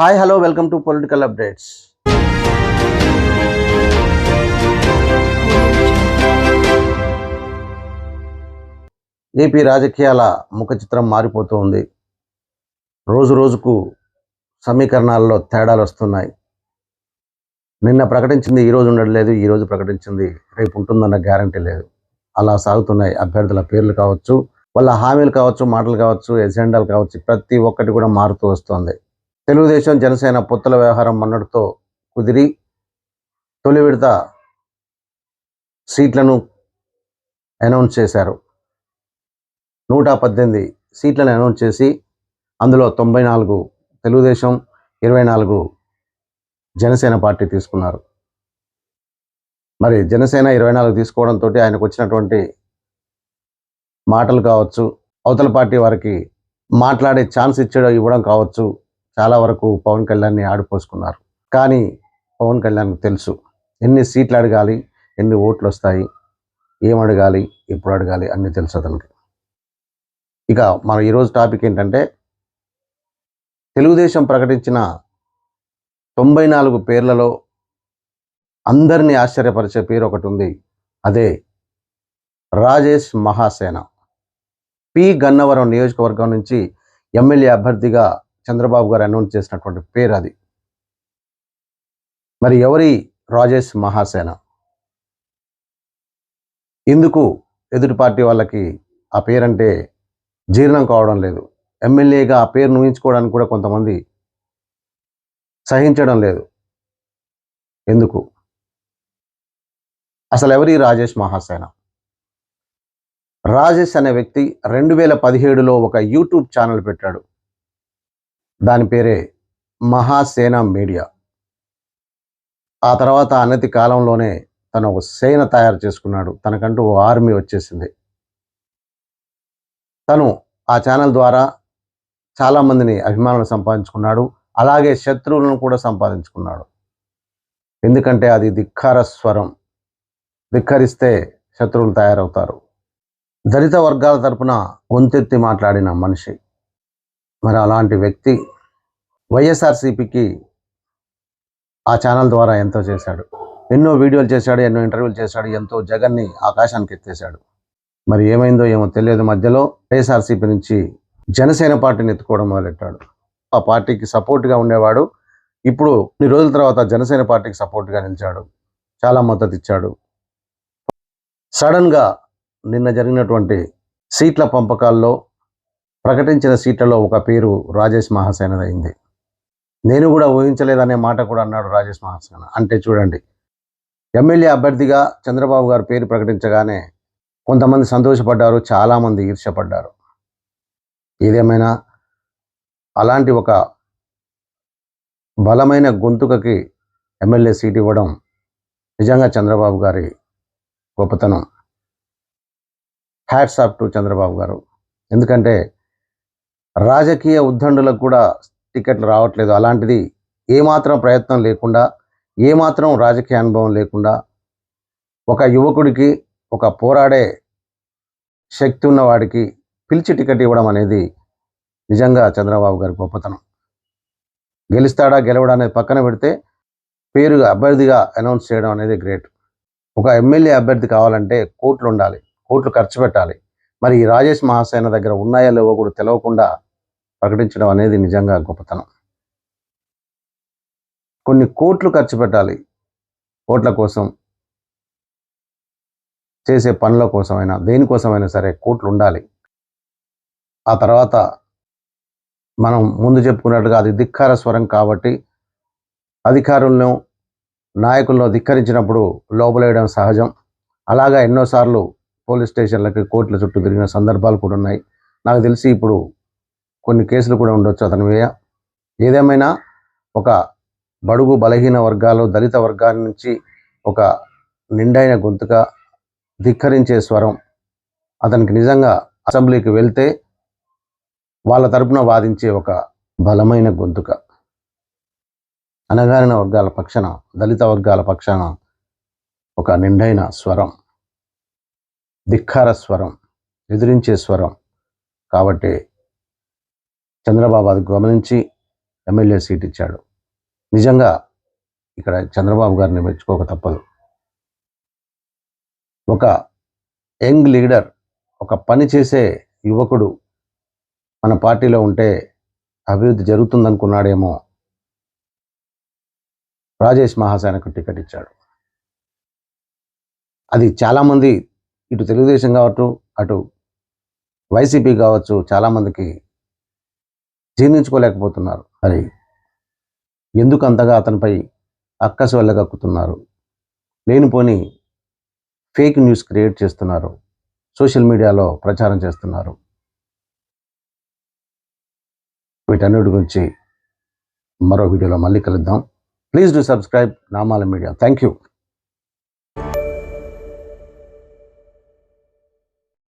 Hi hello welcome to political updates AP రాజకీయాల ముఖ చిత్రం మారిపోతూ ఉంది రోజు రోజుకు సమీకరణాల్లో తేడాలు వస్తున్నాయి. నిన్న ప్రకటించింది ఈ రోజు ఉండట్లేదు ఈ రోజు ప్రకటించింది రేపు ఉంటుందన్న గ్యారంటీ లేదు. అలా సాగుతున్నాయి అభ్యర్థుల పేర్లు కావచ్చు వాళ్ళ హామీలు కావచ్చు మాటలు కావచ్చు ఎజెండాలు కావచ్చు ప్రతి ఒక్కటి కూడా మారుతూ వస్తుంది. తెలుగుదేశం జనసేన పొత్తుల వ్యవహారం మొన్నటితో కుదిరి తొలి విడత సీట్లను అనౌన్స్ చేశారు. నూట పద్దెనిమిది సీట్లను అనౌన్స్ చేసి అందులో తొంభై నాలుగు తెలుగుదేశం ఇరవై నాలుగు జనసేన పార్టీ తీసుకున్నారు. మరి జనసేన ఇరవై నాలుగు తీసుకోవడంతో ఆయనకు వచ్చినటువంటి మాటలు కావచ్చు అవతల పార్టీ వారికి మాట్లాడే ఛాన్స్ ఇచ్చడం ఇవ్వడం కావచ్చు చాలా వరకు పవన్ కళ్యాణ్ని ఆడిపోసుకున్నారు కానీ పవన్ కళ్యాణ్ తెలుసు ఎన్ని సీట్లు అడగాలి ఎన్ని ఓట్లు వస్తాయి ఏం అడగాలి ఎప్పుడు అడగాలి అన్నీ తెలుసు అతనికి. ఇక మన ఈరోజు టాపిక్ ఏంటంటే తెలుగుదేశం ప్రకటించిన తొంభై నాలుగు పేర్లలో అందరినీ ఆశ్చర్యపరిచే పేరు ఒకటి ఉంది. అదే రాజేష్ మహాసేన. పి. గన్నవరం నియోజకవర్గం నుంచి ఎమ్మెల్యే అభ్యర్థిగా చంద్రబాబు గారు అనౌన్స్ చేసినటువంటి పేరు అది. మరి ఎవరి రాజేష్ మహాసేన? ఎందుకు ఎదుటి పార్టీ వాళ్ళకి ఆ పేరంటే జీర్ణం కావడం లేదు. ఎమ్మెల్యేగా ఆ పేరు ఊహించుకోవడానికి కూడా కొంతమంది సహించడం లేదు. ఎందుకు? అసలు ఎవరి రాజేష్ మహాసేన? రాజేష్ అనే వ్యక్తి రెండు వేల పదిహేడులో ఒక యూట్యూబ్ ఛానల్ పెట్టాడు. దాని పేరే మహాసేన మీడియా. ఆ తర్వాత అనతి కాలంలోనే తను ఒక సేన తయారు చేసుకున్నాడు. తనకంటూ ఓ ఆర్మీ వచ్చేసింది. తను ఆ ఛానల్ ద్వారా చాలామందిని అభిమానులు సంపాదించుకున్నాడు. అలాగే శత్రువులను కూడా సంపాదించుకున్నాడు. ఎందుకంటే అది ధిక్కార స్వరం. ధిక్కరిస్తే శత్రువులు తయారవుతారు. దళిత వర్గాల తరపున గొంతెత్తి మాట్లాడిన మనిషి. మరి అలాంటి వ్యక్తి వైఎస్ఆర్సీపీకి ఆ ఛానల్ ద్వారా ఎంతో చేశాడు. ఎన్నో వీడియోలు చేశాడు ఎన్నో ఇంటర్వ్యూలు చేశాడు ఎంతో జగన్ని ఆకాశానికి ఎత్తేశాడు. మరి ఏమైందో ఏమో తెలియదు. మధ్యలో వైఎస్ఆర్సీపీ నుంచి జనసేన పార్టీని ఎత్తుకోవడం మొదలెట్టాడు. ఆ పార్టీకి సపోర్ట్గా ఉండేవాడు. ఇప్పుడు కొన్ని రోజుల తర్వాత జనసేన పార్టీకి సపోర్ట్గా నిలిచాడు. చాలా మద్దతు ఇచ్చాడు. సడన్గా నిన్న జరిగినటువంటి సీట్ల పంపకాల్లో ప్రకటించిన సీట్లలో ఒక పేరు రాజేష్ మహాసేనది అయింది నేను కూడా ఊహించలేదనే మాట కూడా అన్నాడు రాజేష్ మహాసేన. అంటే చూడండి ఎమ్మెల్యే అభ్యర్థిగా చంద్రబాబు గారు పేరు ప్రకటించగానే కొంతమంది సంతోషపడ్డారు చాలామంది ఈర్ష్యపడ్డారు. ఏదేమైనా అలాంటి ఒక బలమైన గొంతుకకి ఎమ్మెల్యే సీట్ ఇవ్వడం నిజంగా చంద్రబాబు గారి గొప్పతనం. హ్యాట్స్ ఆఫ్ టు చంద్రబాబు గారు. ఎందుకంటే రాజకీయ ఉద్దండులకు కూడా టికెట్లు రావట్లేదు. అలాంటిది ఏమాత్రం ప్రయత్నం లేకుండా ఏమాత్రం రాజకీయ అనుభవం లేకుండా ఒక యువకుడికి ఒక పోరాడే శక్తి ఉన్నవాడికి పిలిచి టికెట్ ఇవ్వడం అనేది నిజంగా చంద్రబాబు గారి గొప్పతనం. గెలుస్తాడా గెలవడా అనేది పక్కన పెడితే పేరుగా అభ్యర్థిగా అనౌన్స్ చేయడం అనేది గ్రేట్. ఒక ఎమ్మెల్యే అభ్యర్థి కావాలంటే కోట్లు ఉండాలి కోట్లు ఖర్చు పెట్టాలి. మరి ఈ రాజేష్ మహాసేన దగ్గర ఉన్నాయో లేవో కూడా తెలవకుండా ప్రకటించడం అనేది నిజంగా గొప్పతనం. కొన్ని కోట్లు ఖర్చు పెట్టాలి కోట్ల కోసం. చేసే పనుల కోసమైనా దేనికోసమైనా సరే కోట్లు ఉండాలి. ఆ తర్వాత మనం ముందు చెప్పుకున్నట్టుగా అది ధిక్కార స్వరం కాబట్టి అధికారులను నాయకులను ధిక్కరించినప్పుడు లోపలేయడం సహజం. అలాగా ఎన్నోసార్లు పోలీస్ స్టేషన్లకి కోర్టుల చుట్టూ తిరిగిన సందర్భాలు కూడా ఉన్నాయి. నాకు తెలిసి ఇప్పుడు కొన్ని కేసులు కూడా ఉండొచ్చు అతని మీద. ఏదేమైనా ఒక బడుగు బలహీన వర్గాలు దళిత వర్గాల నుంచి ఒక నిండైన గొంతుక ధిక్కరించే స్వరం అతనికి నిజంగా అసెంబ్లీకి వెళ్తే వాళ్ళ తరపున వాదించే ఒక బలమైన గొంతుక. అనగారిన వర్గాల పక్షాన దళిత వర్గాల పక్షాన ఒక నిండైన స్వరం. ధిక్కార స్వరం ఎదిరించే స్వరం. కాబట్టి చంద్రబాబు అది గమనించి ఎమ్మెల్యే సీట్ ఇచ్చాడు. నిజంగా ఇక్కడ చంద్రబాబు గారిని మెచ్చుకోక తప్పదు. ఒక యంగ్ లీడర్ ఒక పని చేసే యువకుడు మన పార్టీలో ఉంటే అభివృద్ధి జరుగుతుందనుకున్నాడేమో రాజేష్ మహాసేనకు టికెట్ ఇచ్చాడు. అది చాలామంది ఇటు తెలుగుదేశం కావచ్చు అటు వైసీపీ కావచ్చు చాలామందికి జీర్ణించుకోలేకపోతున్నారు. మరి ఎందుకు అంతగా అతనిపై అక్కసు వెళ్ళగక్కుతున్నారు? లేనిపోని ఫేక్ న్యూస్ క్రియేట్ చేస్తున్నారు. సోషల్ మీడియాలో ప్రచారం చేస్తున్నారు. వీటన్నిటి గురించి మరో వీడియోలో మళ్ళీ కలుద్దాం. Please do subscribe Namala media. Thank you.